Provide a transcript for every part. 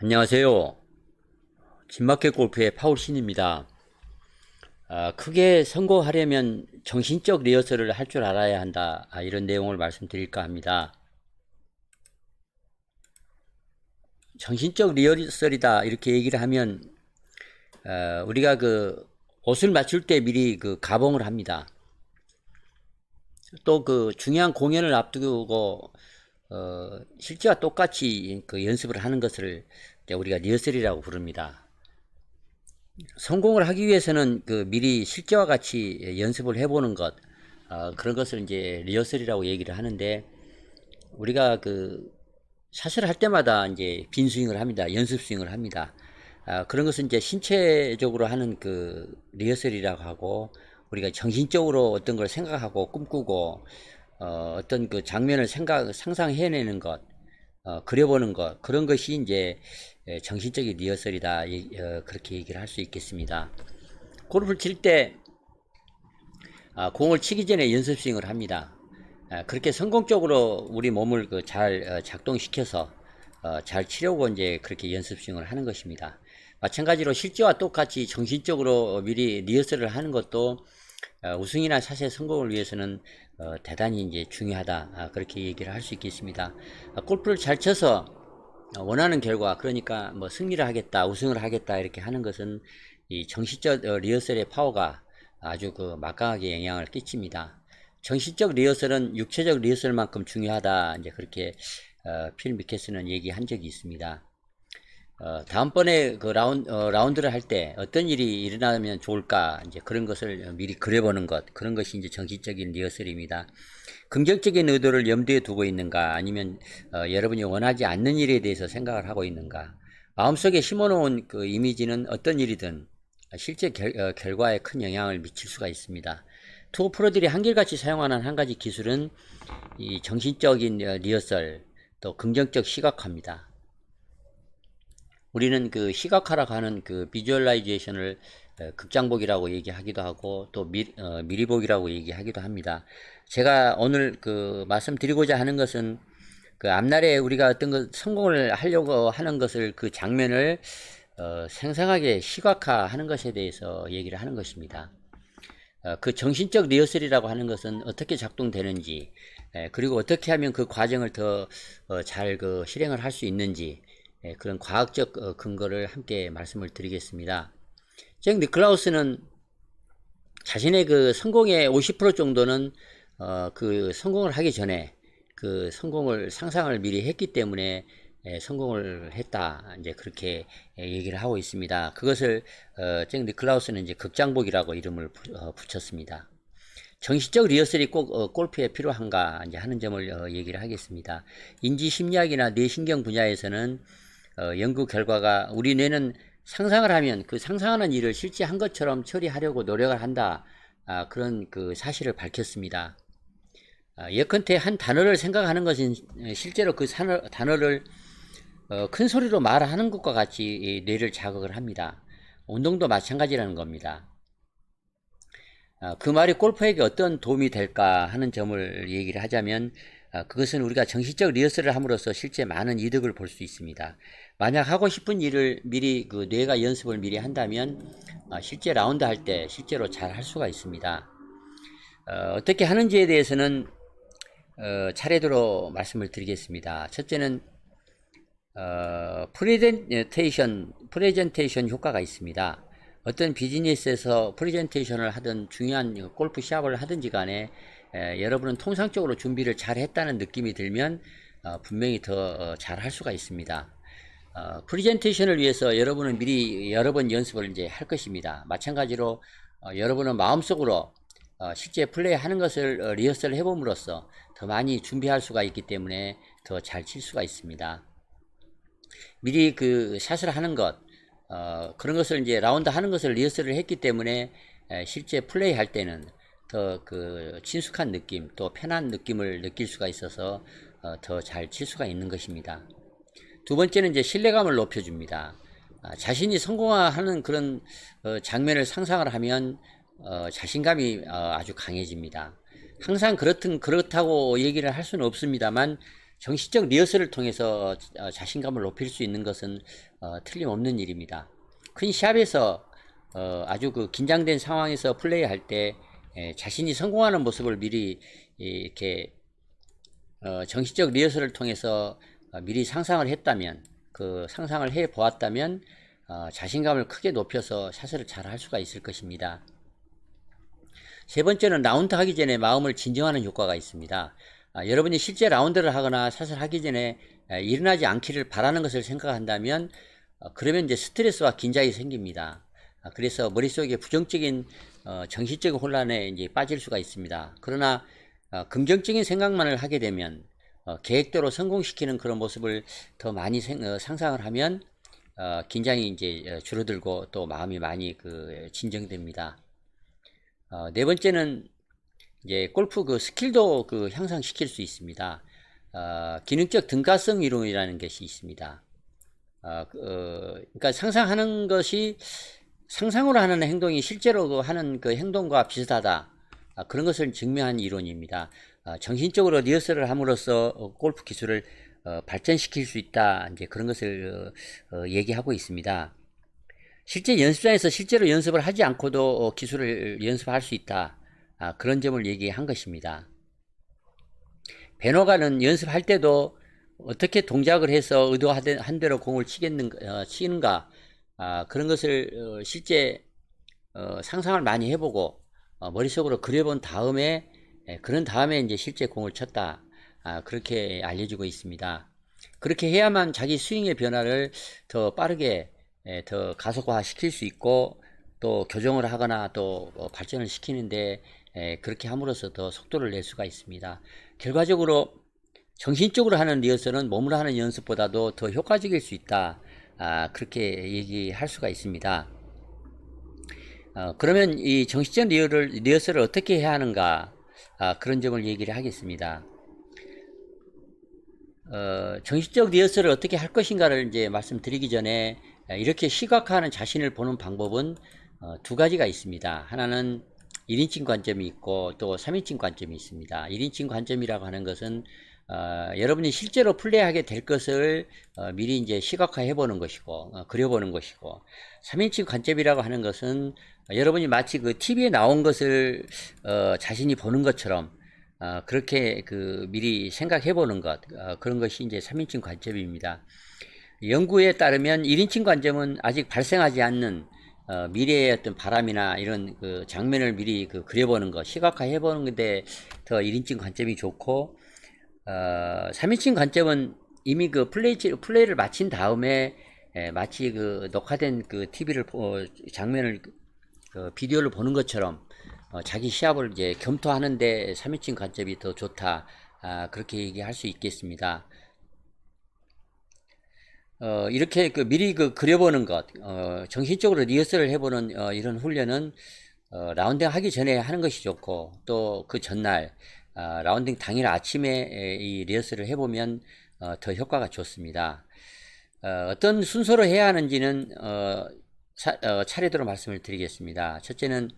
안녕하세요. 진마켓 골프의 파울신입니다. 아, 크게 성공하려면 정신적 리허설을 할 줄 알아야 한다. 아, 이런 내용을 말씀드릴까 합니다. 정신적 리허설이다. 이렇게 얘기를 하면, 어, 우리가 그 옷을 맞출 때 미리 그 가봉을 합니다. 또 그 중요한 공연을 앞두고 어, 실제와 똑같이 그 연습을 하는 것을 우리가 리허설이라고 부릅니다. 성공을 하기 위해서는 그 미리 실제와 같이 연습을 해보는 것, 어, 그런 것을 이제 리허설이라고 얘기를 하는데, 우리가 그 샷을 할 때마다 이제 빈 스윙을 합니다. 연습 스윙을 합니다. 아, 그런 것은 이제 신체적으로 하는 그 리허설이라고 하고, 우리가 정신적으로 어떤 걸 생각하고 꿈꾸고, 어, 어떤 그 장면을 생각, 상상해내는 것, 어, 그려보는 것, 그런 것이 이제 에, 정신적인 리허설이다. 이- 어, 그렇게 얘기를 할 수 있겠습니다. 골프를 칠 때, 아, 공을 치기 전에 연습 스윙을 합니다. 아, 그렇게 성공적으로 우리 몸을 그잘 어, 작동시켜서 어, 잘 치려고 이제 그렇게 연습 스윙을 하는 것입니다. 마찬가지로 실제와 똑같이 정신적으로 미리 리허설을 하는 것도 어, 우승이나 샷의 성공을 위해서는 어, 대단히 이제 중요하다 아, 그렇게 얘기를 할 수 있겠습니다. 아, 골프를 잘 쳐서 어, 원하는 결과 그러니까 뭐 승리를 하겠다 우승을 하겠다 이렇게 하는 것은 이 정신적 어, 리허설의 파워가 아주 그 막강하게 영향을 끼칩니다. 정신적 리허설은 육체적 리허설만큼 중요하다 이제 그렇게 어, 필 미케스는 얘기한 적이 있습니다. 어, 다음번에 그 라운, 어, 라운드를 할 때 어떤 일이 일어나면 좋을까, 이제 그런 것을 미리 그려보는 것, 그런 것이 이제 정신적인 리허설입니다. 긍정적인 의도를 염두에 두고 있는가, 아니면, 어, 여러분이 원하지 않는 일에 대해서 생각을 하고 있는가, 마음속에 심어놓은 그 이미지는 어떤 일이든 실제 결, 어, 결과에 큰 영향을 미칠 수가 있습니다. 투어 프로들이 한결같이 사용하는 한 가지 기술은 이 정신적인 어, 리허설, 또 긍정적 시각화입니다. 우리는 그 시각화라고 하는 그 비주얼라이제이션을 어, 극장복이라고 얘기하기도 하고 또 미, 어, 미리복이라고 얘기하기도 합니다. 제가 오늘 그 말씀드리고자 하는 것은 그 앞날에 우리가 어떤 것 성공을 하려고 하는 것을 그 장면을 어, 생생하게 시각화하는 것에 대해서 얘기를 하는 것입니다. 어, 그 정신적 리허설이라고 하는 것은 어떻게 작동되는지, 에, 그리고 어떻게 하면 그 과정을 더 잘그 실행을 할 수 있는지, 에, 그런 과학적 어, 근거를 함께 말씀을 드리겠습니다. 잭 니클라우스는 자신의 그 성공의 50% 정도는 어, 그 성공을 하기 전에 그 성공을 상상을 미리 했기 때문에 에, 성공을 했다. 이제 그렇게 에, 얘기를 하고 있습니다. 그것을 어, 잭 니클라우스는 이제 극장복이라고 이름을 부, 어, 붙였습니다. 정신적 리허설이 꼭 어, 골프에 필요한가 이제 하는 점을 어, 얘기를 하겠습니다. 인지 심리학이나 뇌신경 분야에서는 어, 연구 결과가 우리 뇌는 상상을 하면 그 상상하는 일을 실제 한 것처럼 처리하려고 노력을 한다. 아, 그런 그 사실을 밝혔습니다. 아, 예컨대 한 단어를 생각하는 것은 에, 실제로 그 산어, 단어를 어, 큰 소리로 말하는 것과 같이 이 뇌를 자극을 합니다. 운동도 마찬가지라는 겁니다. 아, 그 말이 골퍼에게 어떤 도움이 될까 하는 점을 얘기를 하자면 아, 그것은 우리가 정신적 리허설을 함으로써 실제 많은 이득을 볼 수 있습니다. 만약 하고 싶은 일을 미리 그 뇌가 연습을 미리 한다면 아, 실제 라운드 할 때 실제로 잘 할 수가 있습니다. 어, 떻게 하는지에 대해서는 어, 차례대로 말씀을 드리겠습니다. 첫째는 어, 프레젠테이션 프레젠테이션 효과가 있습니다. 어떤 비즈니스에서 프레젠테이션을 하든 중요한 골프 시합을 하든지 간에 에, 여러분은 통상적으로 준비를 잘 했다는 느낌이 들면 어, 분명히 더잘할 수가 있습니다. 어, 프레젠테이션을 위해서 여러분은 미리 여러 번 연습을 이제 할 것입니다. 마찬가지로 어, 여러분은 마음속으로 어, 실제 플레이하는 것을 어, 리허설 해봄으로써 더 많이 준비할 수가 있기 때문에 더 잘 칠 수가 있습니다. 미리 그 샷을 하는 것, 어, 그런 것을 이제 라운드 하는 것을 리허설을 했기 때문에 에, 실제 플레이 할 때는 더 그 친숙한 느낌, 또 편한 느낌을 느낄 수가 있어서 어, 더 잘 칠 수가 있는 것입니다. 두 번째는 이제 신뢰감을 높여줍니다. 아, 자신이 성공하는 그런 어, 장면을 상상을 하면 어, 자신감이 어, 아주 강해집니다. 항상 그렇든 그렇다고 얘기를 할 수는 없습니다만 정신적 리허설을 통해서 어, 자신감을 높일 수 있는 것은 어, 틀림없는 일입니다. 큰 시합에서 어, 아주 그 긴장된 상황에서 플레이할 때 에, 자신이 성공하는 모습을 미리 이- 이렇게 어, 정신적 리허설을 통해서 어, 미리 상상을 했다면 그 상상을 해 보았다면 어, 자신감을 크게 높여서 샷을 잘 할 수가 있을 것입니다. 세 번째는 라운드 하기 전에 마음을 진정하는 효과가 있습니다. 아, 여러분이 실제 라운드를 하거나 샷을 하기 전에 에, 일어나지 않기를 바라는 것을 생각한다면 어, 그러면 이제 스트레스와 긴장이 생깁니다. 아, 그래서 머릿속에 부정적인 어, 정신적 혼란에 이제 빠질 수가 있습니다. 그러나 어, 긍정적인 생각만을 하게 되면 어, 계획대로 성공시키는 그런 모습을 더 많이 생- 어, 상상을 하면 어, 긴장이 이제 어, 줄어들고 또 마음이 많이 그 진정됩니다. 어, 네 번째는 이제 골프 그 스킬도 그 향상시킬 수 있습니다. 어, 기능적 등가성 이론이라는 것이 있습니다. 어, 그, 어, 그러니까 상상하는 것이 상상으로 하는 행동이 실제로 그 하는 그 행동과 비슷하다. 아, 그런 것을 증명한 이론입니다. 아, 정신적으로 리허설을 함으로써 어, 골프 기술을 어, 발전시킬 수 있다. 이제 그런 것을 어, 어, 얘기하고 있습니다. 실제 연습장에서 실제로 연습을 하지 않고도 어, 기술을 연습할 수 있다. 아, 그런 점을 얘기한 것입니다. 배너가는 연습할 때도 어떻게 동작을 해서 의도한 대로 공을 치겠는, 어, 치는가, 아, 그런 것을 어, 실제 어, 상상을 많이 해보고 어, 머릿속으로 그려본 다음에 예, 그런 다음에 이제 실제 공을 쳤다. 아, 그렇게 알려주고 있습니다. 그렇게 해야만 자기 스윙의 변화를 더 빠르게 예, 더 가속화 시킬 수 있고 또 교정을 하거나 또 어, 발전을 시키는데 예, 그렇게 함으로써 더 속도를 낼 수가 있습니다. 결과적으로 정신적으로 하는 리허설은 몸으로 하는 연습보다도 더 효과적일 수 있다. 아, 그렇게 얘기할 수가 있습니다. 어, 그러면 이 정신적 리허를, 리허설을 어떻게 해야 하는가? 아, 그런 점을 얘기를 하겠습니다. 어, 정신적 리허설을 어떻게 할 것인가를 이제 말씀드리기 전에 에, 이렇게 시각화하는 자신을 보는 방법은 어, 두 가지가 있습니다. 하나는 1인칭 관점이 있고 또 3인칭 관점이 있습니다. 1인칭 관점이라고 하는 것은 어, 여러분이 실제로 플레이하게 될 것을 어, 미리 이제 시각화해 보는 것이고 어, 그려보는 것이고 3인칭 관점이라고 하는 것은 어, 여러분이 마치 그 TV에 나온 것을 어, 자신이 보는 것처럼 어, 그렇게 그 미리 생각해 보는 것 어, 그런 것이 이제 3인칭 관점입니다. 연구에 따르면 1인칭 관점은 아직 발생하지 않는 어, 미래의 어떤 바람이나 이런 그 장면을 미리 그 그려보는 것, 시각화해 보는 건데 더 1인칭 관점이 좋고 어, 3인칭 관점은 이미 그 플레이, 플레이를 마친 다음에 에, 마치 그 녹화된 그 TV를 장면을 그 비디오를 보는 것처럼 어, 자기 시합을 이제 검토하는데 3인칭 관점이 더 좋다. 아, 그렇게 얘기할 수 있겠습니다. 어, 이렇게 그 미리 그 그려보는 것, 어, 정신적으로 리허설을 해보는 어, 이런 훈련은 어, 라운딩 하기 전에 하는 것이 좋고 또 그 전날 아, 라운딩 당일 아침에 에, 이 리허설을 해보면 어, 더 효과가 좋습니다. 어, 떤 순서로 해야 하는지는 어, 차, 어, 차례대로 말씀을 드리겠습니다. 첫째는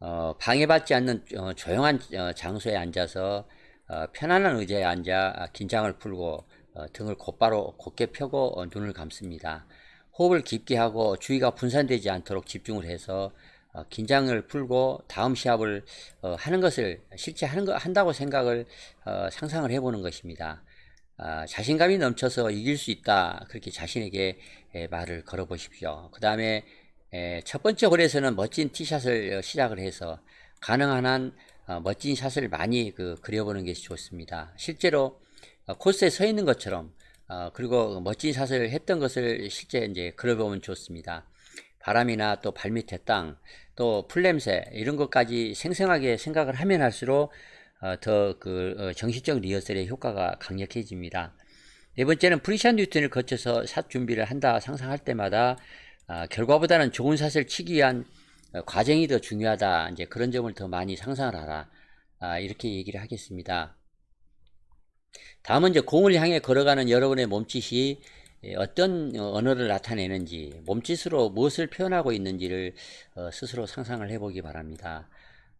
어, 방해받지 않는 어, 조용한 어, 장소에 앉아서 어, 편안한 의자에 앉아 아, 긴장을 풀고 어, 등을 곧바로 곧게 펴고 어, 눈을 감습니다. 호흡을 깊게 하고 주의가 분산되지 않도록 집중을 해서 어, 긴장을 풀고 다음 시합을 어, 하는 것을 실제 하는 거 한다고 생각을 어, 상상을 해보는 것입니다. 아, 자신감이 넘쳐서 이길 수 있다 그렇게 자신에게 에, 말을 걸어 보십시오. 그 다음에 첫 번째 홀에서는 멋진 티샷을 어, 시작을 해서 가능한 한 어, 멋진 샷을 많이 그 그려보는 것이 좋습니다. 실제로 어, 코스에 서 있는 것처럼 어, 그리고 멋진 샷을 했던 것을 실제 이제 그려보면 좋습니다. 바람이나 또 발밑의 땅, 또 풀냄새 이런 것까지 생생하게 생각을 하면 할수록 어, 더그 정신적 리허설의 효과가 강력해집니다. 네 번째는 프리샷 뉴턴을 거쳐서 샷 준비를 한다 상상할 때마다 아, 결과보다는 좋은 샷을 치기 위한 어, 과정이 더 중요하다. 이제 그런 점을 더 많이 상상을 하라. 아, 이렇게 얘기를 하겠습니다. 다음은 이제 공을 향해 걸어가는 여러분의 몸짓이 예, 어떤 어, 언어를 나타내는지, 몸짓으로 무엇을 표현하고 있는지를 어, 스스로 상상을 해보기 바랍니다.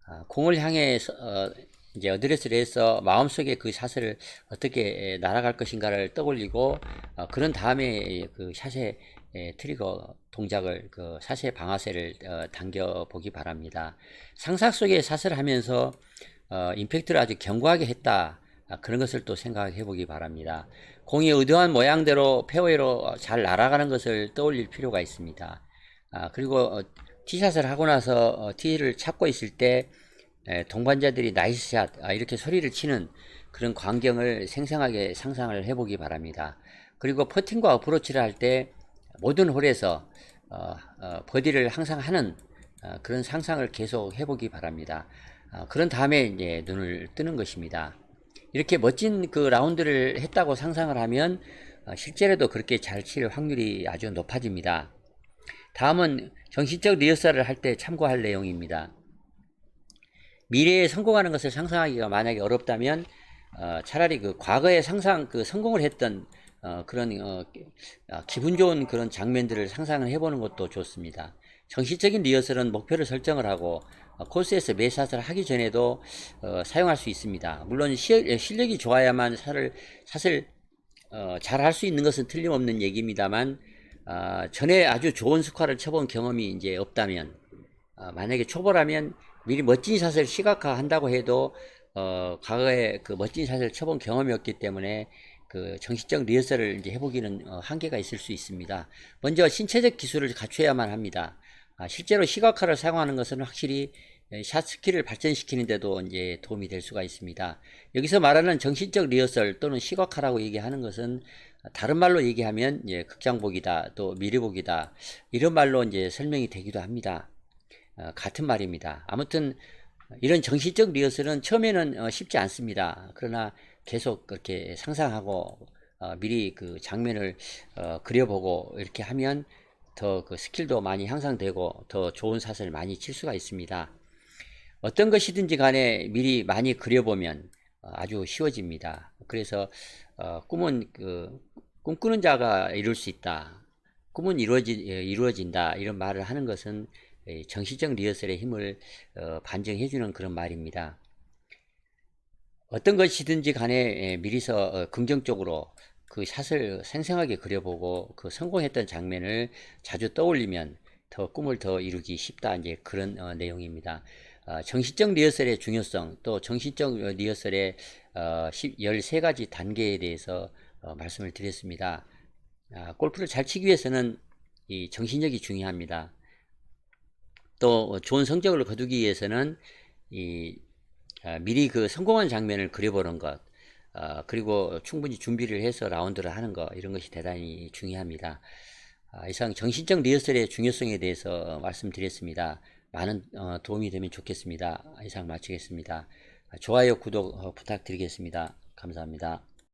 아, 공을 향해 서- 어, 이제 어드레스를 해서 마음속에 그 샷을 어떻게 날아갈 것인가를 떠올리고 어, 그런 다음에 그 샷의 에, 트리거 동작을 그 샷의 방아쇠를 어, 당겨 보기 바랍니다. 상상 속에 샷을 하면서 어, 임팩트를 아주 견고하게 했다. 아, 그런 것을 또 생각해 보기 바랍니다. 공이 의도한 모양대로 페어웨이로 잘 날아가는 것을 떠올릴 필요가 있습니다. 아, 그리고 어, 티샷을 하고 나서 어, 티를 찾고 있을 때 에, 동반자들이 나이스 샷 아, 이렇게 소리를 치는 그런 광경을 생생하게 상상을 해보기 바랍니다. 그리고 퍼팅과 어프로치를 할 때 모든 홀에서 어, 어, 버디를 항상 하는 어, 그런 상상을 계속 해보기 바랍니다. 어, 그런 다음에 이제 눈을 뜨는 것입니다. 이렇게 멋진 그 라운드를 했다고 상상을 하면 어, 실제로도 그렇게 잘 칠 확률이 아주 높아집니다. 다음은 정신적 리허설을 할 때 참고할 내용입니다. 미래에 성공하는 것을 상상하기가 만약에 어렵다면 어, 차라리 그 과거에 상상 그 성공을 했던 어, 그런 어, 어, 기분 좋은 그런 장면들을 상상을 해보는 것도 좋습니다. 정신적인 리허설은 목표를 설정을 하고 어, 코스에서 매샷을 하기 전에도 어, 사용할 수 있습니다. 물론 시, 실력이 좋아야만 샷을 샷을 어, 잘 할 수 있는 것은 틀림없는 얘기입니다만 아, 전에 아주 좋은 스코어를 쳐본 경험이 이제 없다면 아, 만약에 초보라면 미리 멋진 샷을 시각화한다고 해도 어, 과거에 그 멋진 샷을 쳐본 경험이 없기 때문에 그 정신적 리허설을 이제 해보기는 어, 한계가 있을 수 있습니다. 먼저 신체적 기술을 갖춰야만 합니다. 아, 실제로 시각화를 사용하는 것은 확실히 에, 샷 스킬을 발전시키는데도 이제 도움이 될 수가 있습니다. 여기서 말하는 정신적 리허설 또는 시각화라고 얘기하는 것은 다른 말로 얘기하면 이제 극장복이다 또 미리복이다 이런 말로 이제 설명이 되기도 합니다. 어, 같은 말입니다. 아무튼 이런 정신적 리허설은 처음에는 어, 쉽지 않습니다. 그러나 계속 그렇게 상상하고 어, 미리 그 장면을 어, 그려보고 이렇게 하면 더 그 스킬도 많이 향상되고 더 좋은 샷을 많이 칠 수가 있습니다. 어떤 것이든지 간에 미리 많이 그려보면 어, 아주 쉬워집니다. 그래서 어, 꿈은 그 꿈꾸는 자가 이룰 수 있다. 꿈은 이루어지, 예, 이루어진다. 이런 말을 하는 것은 이 정신적 리허설의 힘을 어, 반증해주는 그런 말입니다. 어떤 것이든지 간에 예, 미리서 어, 긍정적으로 그 샷을 생생하게 그려보고 그 성공했던 장면을 자주 떠올리면 더 꿈을 더 이루기 쉽다 이제 그런 어, 내용입니다. 어, 정신적 리허설의 중요성 또 정신적 리허설의 어, 13가지 단계에 대해서 어, 말씀을 드렸습니다. 아, 골프를 잘 치기 위해서는 이 정신력이 중요합니다. 또 좋은 성적을 거두기 위해서는 이 아, 미리 그 성공한 장면을 그려보는 것, 어, 그리고 충분히 준비를 해서 라운드를 하는 것 이런 것이 대단히 중요합니다. 아, 이상 정신적 리허설의 중요성에 대해서 말씀드렸습니다. 많은 어, 도움이 되면 좋겠습니다. 이상 마치겠습니다. 아, 좋아요, 구독 어, 부탁드리겠습니다. 감사합니다.